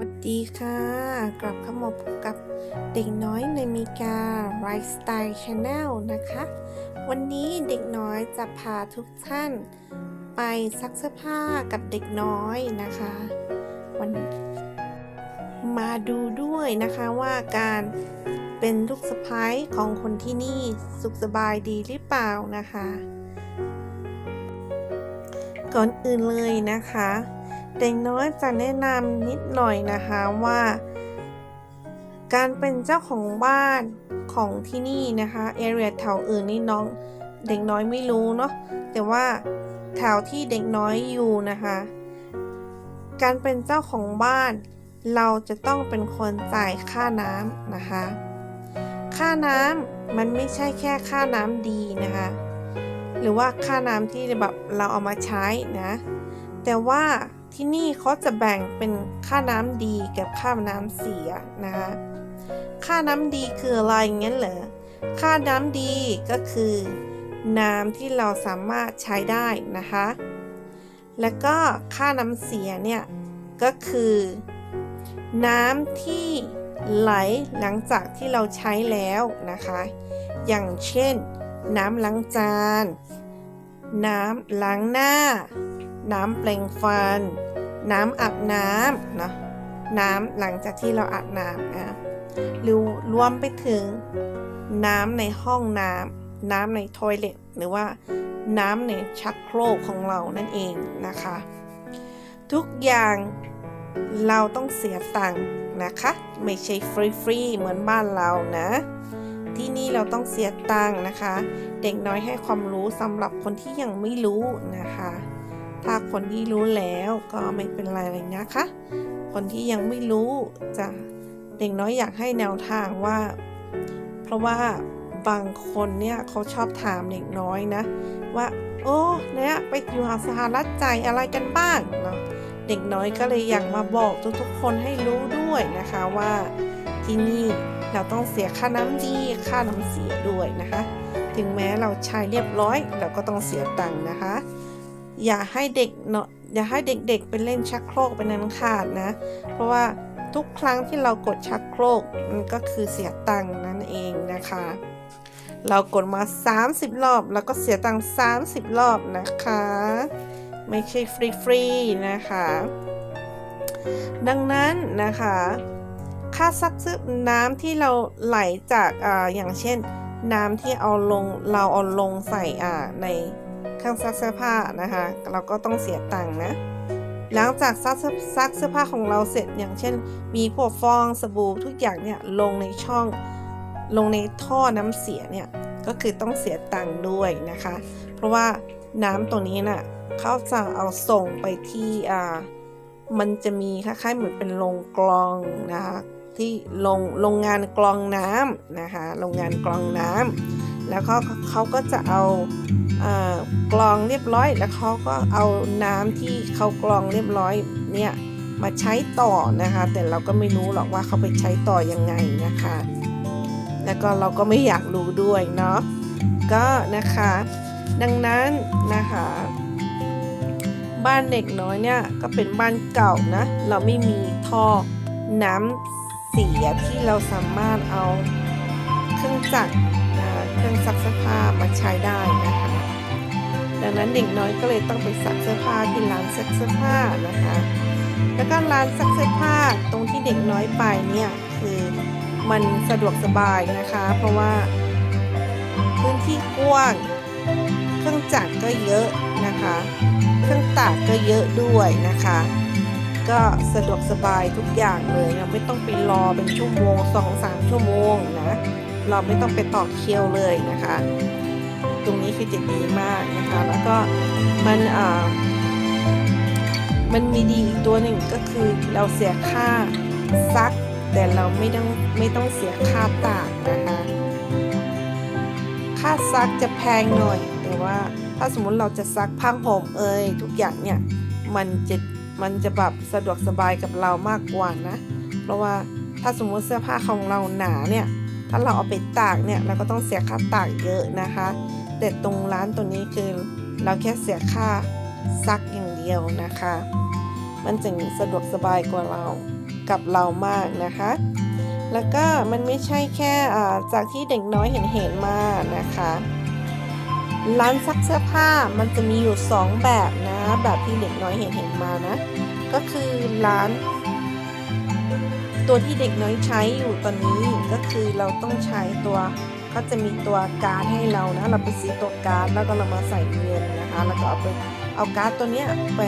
วัสดีค่ะ กลับเข้ามาพบกับเด็กน้อยในมีกา Right Style Channel นะคะ วันนี้เด็กน้อยจะพาทุกท่าน ไปซักเสื้อผ้ากับเด็กน้อยนะคะ วันมาดูด้วยนะคะว่าการเป็นลูกสะพ้ายของคนที่นี่สุขสบายดีหรือเปล่านะคะ ก่อนอื่นเลยนะคะ เด็กน้อยจะแนะนำนิดหน่อยนะคะว่า การเป็นเจ้าของบ้านของที่นี่นะคะเอเรียแถวอื่นนี่น้องเด็กน้อยไม่รู้เนาะแต่ว่าแถวที่เด็กน้อยอยู่นะคะ การเป็นเจ้าของบ้าน เราจะต้องเป็นคนจ่ายค่าน้ำนะคะ ค่าน้ำมันไม่ใช่แค่ค่าน้ำดีนะคะ หรือว่าค่าน้ำที่แบบเราเอามาใช้นะ แต่ว่า ที่นี่เขาจะแบ่งเป็นค่าน้ำดีกับค่าน้ำเสียนะคะค่าน้ำดีคืออะไรงั้นเหรอค่าน้ำดีก็คือ น้ำที่เราสามารถใช้ได้นะคะ แล้วก็ค่าน้ำเสียเนี่ยก็คือ น้ำที่ไหลหลังจากที่เราใช้แล้วนะคะ อย่างเช่น น้ำล้างจาน น้ำล้างหน้า น้ำแปรงฟัน น้ำอาบน้ำนะน้ำหลังจากที่เราอาบน้ำนะหรือรวมไปถึงน้ำในห้องน้ำน้ำในทอยเลทหรือว่าน้ำในชักโครกของเรานั่นเองนะคะ ทุกอย่างเราต้องเสียตังค์นะคะ ไม่ใช่ฟรีๆเหมือนบ้านเรานะ ที่นี่เราต้องเสียตังค์นะคะ เด็กน้อยให้ความรู้สำหรับคนที่ยังไม่รู้นะคะ ถ้าคนที่รู้แล้วก็ไม่เป็นไรเลยนะคะ คนที่ยังไม่รู้จะเด็กน้อยอยากให้แนวทางว่า เพราะว่าบางคนเนี่ยเขาชอบถามเด็กน้อยนะ ว่า โอ้เนี่ยไปอยู่สหรัฐใจอะไรกันบ้างเนาะเด็กน้อยก็เลยอยากมาบอกทุกๆคนให้รู้ด้วยนะคะว่าที่นี่เราต้องเสียค่าน้ำดีค่าน้ำเสียด้วยนะคะ ถึงแม้เราใช้เรียบร้อย เราก็ต้องเสียตังค์นะคะ อย่าให้เด็กเนาะอย่าให้เด็กๆไปเล่นชักโครกเป็นนันขาดนะ เพราะว่าทุกครั้งที่เรากดชักโครกมันก็คือเสียตังค์นั่นเองนะคะ เรากดมา 30 รอบ แล้วก็เสียตังค์30 รอบนะคะ ไม่ใช่ฟรีๆนะคะ ดังนั้นนะคะค่าซักซื้อน้ำที่เราไหลจากอ่าอย่างเช่น น้ำที่เอาลงเราเอาลงใส่อ่าใน เครื่องซักเสื้อผ้านะคะ เราก็ต้องเสียตังค์นะ หลังจากซักเสื้อซักเสื้อผ้าของเราเสร็จอย่างเช่น มีพวกฟองสบู่ทุกอย่างเนี่ยลงในช่องลงในท่อน้ำเสียเนี่ยก็คือต้องเสียตังค์ด้วยนะคะ เพราะว่าน้ำตัวนี้น่ะเขาจะเอาส่งไปที่อ่ามันจะมีคล้ายๆเหมือนเป็นโรงกรองนะคะที่โรงโรงงานกรองน้ำนะคะโรงงานกรองน้ำแล้วเขาเขาก็จะเอา กรองเรียบร้อยแล้วเขาก็เอาน้ำที่เขากรองเรียบร้อยเนี่ยมาใช้ต่อนะคะ แต่เราก็ไม่รู้หรอกว่าเขาไปใช้ต่อยังไงนะคะ แล้วก็เราก็ไม่อยากรู้ด้วยเนาะก็นะคะ ดังนั้นนะคะบ้านเด็กน้อยเนี่ยก็เป็นบ้านเก่านะ เราไม่มีท่อน้ำเสียที่เราสามารถเอาเครื่องจักรเครื่องซักผ้ามาใช้ได้นะคะ ดังนั้นเด็กน้อยก็เลยต้องไปซักเสื้อผ้าที่ร้านซักเสื้อผ้านะคะ แล้วก็ร้านซักเสื้อผ้าตรงที่เด็กน้อยไปเนี่ยคือมันสะดวกสบายนะคะ เพราะว่าพื้นที่กว้างเครื่องจักรก็เยอะนะคะ เครื่องตากก็เยอะด้วยนะคะ ก็สะดวกสบายทุกอย่างเลยเราไม่ต้องไปรอเป็นชั่วโมงสองสามชั่วโมงนะเราไม่ต้องไปต่อเคิวเลยนะคะ ตรงนี้คือจะดีมากนะคะ แล้วก็มันอ่ามันมีดีอีกตัวหนึ่งก็คือเราเสียค่าซัก แต่เราไม่ต้องไม่ต้องเสียค่าตากนะคะ ค่าซักจะแพงหน่อย แต่ว่าถ้าสมมุติเราจะซักผ้าห่มเอ่ยทุกอย่างเนี่ยมันจะมันจะแบบสะดวกสบายกับเรามากกว่านะ เพราะว่าถ้าสมมุติเสื้อผ้าของเราหนาเนี่ย ถ้าเราเอาไปตากเนี่ยเราก็ต้องเสียค่าตากเยอะนะคะ แต่ตรงร้านตัวนี้คือ เราแค่เสียค่าซักอย่างเดียวนะคะ มันจะสะดวกสบายกว่าเรากับเรามากนะคะ แล้วก็มันไม่ใช่แค่จากที่เด็กน้อยเห็นเห็นมานะคะ ร้านซักเสื้อผ้ามันจะมีอยู่ 2 แบบนะ แบบที่เด็กน้อยเห็นเห็นมานะ ก็คือร้านตัวที่เด็กน้อยใช้อยู่ตอนนี้ก็คือเราต้องใช้ตัว เขาจะมีตัวการ์ดให้เรานะ เราไปซื้อตัวการ์ดแล้วก็เรามาใส่เงินนะคะ แล้วก็เอาไปเอาการ์ดตัวเนี้ยไป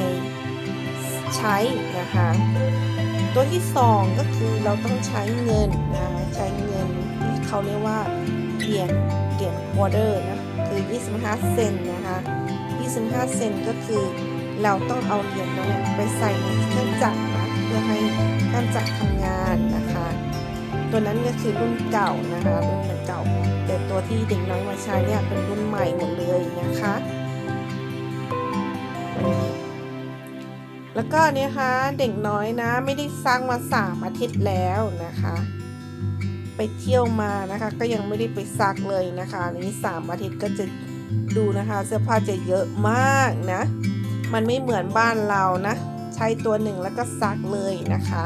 ใช้นะคะ ตัวที่สองก็คือเราต้องใช้เงินนะคะใช้เงินที่เขาเรียกว่าเหรียญเหรียญควอเตอร์นะคือ 25 เซนนะคะ 25 เซนก็คือเราต้องเอาเหรียญนั้นไปใส่ในเครื่องจักรนะเพื่อให้เครื่องจักรทำงานนะคะ ตัวนั้นก็คือรุ่นเก่านะคะรุ่นเก่า แต่ตัวที่เด็กน้อยมาใช้เนี่ยเป็นรุ่นใหม่หมดเลยนะคะ แล้วก็เนี่ยค่ะเด็กน้อยนะไม่ได้ซักมาสามอาทิตย์แล้วนะคะ ไปเที่ยวมานะคะ ก็ยังไม่ได้ไปซักเลยนะคะนนี้สามอาทิตย์ก็จะดูนะคะเสื้อผ้าจะเยอะมากนะ มันไม่เหมือนบ้านเรานะ ใช้ตัวหนึ่งแล้วก็ซักเลยนะคะ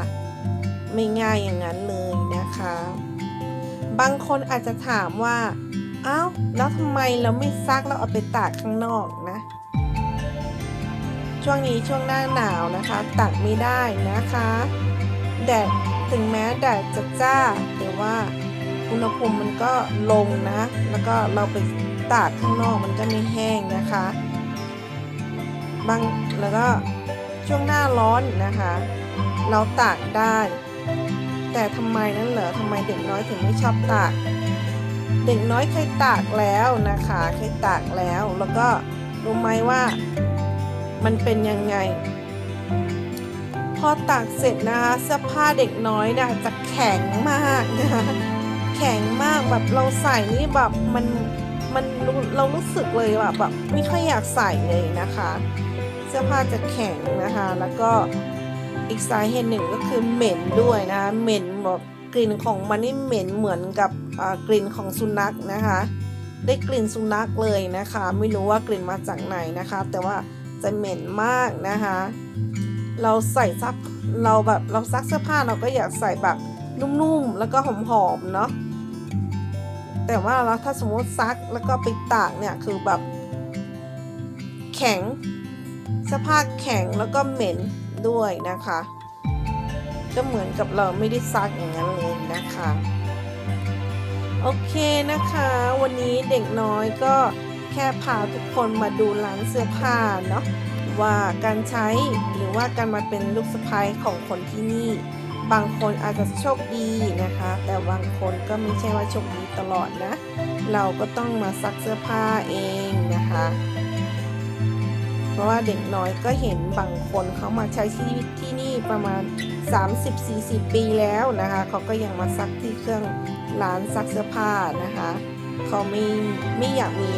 ไม่ง่ายอย่างนั้นเลย นะคะ บางคนอาจจะถามว่าอ้าวแล้วทำไมเราไม่ซักเราเอาไปตากข้างนอกนะ ช่วงนี้ช่วงหน้าหนาวนะคะตากไม่ได้นะคะแดดถึงแม้แดดจะจ้าแต่ว่าอุณหภูมิมันก็ลงนะ แล้วก็เราไปตากข้างนอกมันก็ไม่แห้งนะคะ บางแล้วก็ช่วงหน้าร้อนนะคะ เราตากได้ แต่ทำไมนั่นเหรอทำไมเด็กน้อยถึงไม่ชอบตาก เด็กน้อยเคยตากแล้วนะคะเคยตากแล้ว แล้วก็รู้ไหมว่ามันเป็นยังไง พอตากเสร็จนะคะเสื้อผ้าเด็กน้อยนะจะแข็งมากนะคะแข็งมากแบบเราใส่นี่แบบมันมันเรารู้สึกเลยว่าแบบไม่ค่อยอยากใส่เลยนะคะ เสื้อผ้าจะแข็งนะคะแล้วก็ อีกสาเหตุหนึ่งก็คือเหม็นด้วยนะคะเหม็นแบบกลิ่นของมันนี่เหม็นเหมือนกับกลิ่นของสุนัขนะคะ ได้กลิ่นสุนัขเลยนะคะ ไม่รู้ว่ากลิ่นมาจากไหนนะคะ แต่ว่าจะเหม็นมากนะคะ เราใส่ซักเราแบบเราซักเสื้อผ้าเราก็อยากใส่แบบนุ่มๆแล้วก็หอมๆเนาะแต่ว่าเราถ้าสมมติซักแล้วก็ไปตากเนี่ยคือแบบ แข็งเสื้อผ้าแข็งแล้วก็เหม็น ด้วยนะคะ ก็เหมือนกับเราไม่ได้ซักอย่างนั้นเลยนะคะ โอเคนะคะ วันนี้เด็กน้อยก็แค่พาทุกคนมาดูร้านเสื้อผ้าเนาะว่าการใช้หรือว่าการมาเป็นลูกสะใภ้ของคนที่นี่ บางคนอาจจะโชคดีนะคะ แต่บางคนก็ไม่ใช่ว่าโชคดีตลอดนะ เราก็ต้องมาซักเสื้อผ้าเองนะคะ ราะว่าเด็กน้อยก็เห็นบางคนเขามาใช้ชีวิตที่นี่ประมาณ 30-40 ปีแล้วนะคะเขาก็ยังมาซักที่เครื่องร้านซักเสื้อผ้านะคะเขาไม่ไม่อยากมี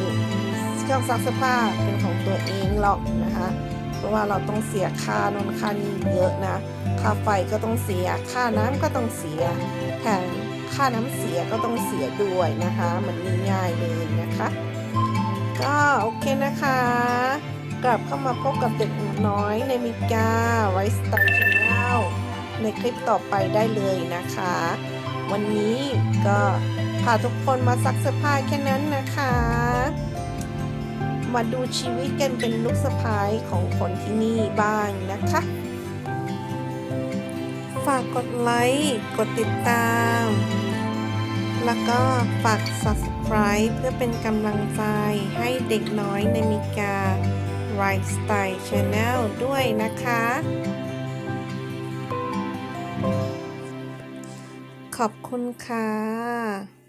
เครื่องซักเสื้อผ้าเป็นของตัวเองหรอกนะคะเพราะว่าเราต้องเสียค่านนค่านี้เยอะนะค่าไฟก็ต้องเสียค่าน้ำก็ต้องเสียแถมค่าน้ำเสียก็ต้องเสียด้วยนะคะ มันง่ายเลยนะคะ ก็โอเคนะคะ กลับเข้ามาพบกับเด็กน้อยในมิกาไวสไตล์ชาแนลในคลิปต่อไปได้เลยนะคะ วันนี้ก็พาทุกคนมาซักเสื้อผ้าแค่นั้นนะคะ มาดูชีวิตกันเป็นลูกสะพ้ายของคนที่นี่บ้างนะคะ ฝากกดไลค์กดติดตาม แล้วก็ฝาก subscribe เพื่อเป็นกำลังใจให้เด็กน้อยในมิกา ไลฟ์สไตล์ชาแนลด้วยนะคะ ขอบคุณค่ะ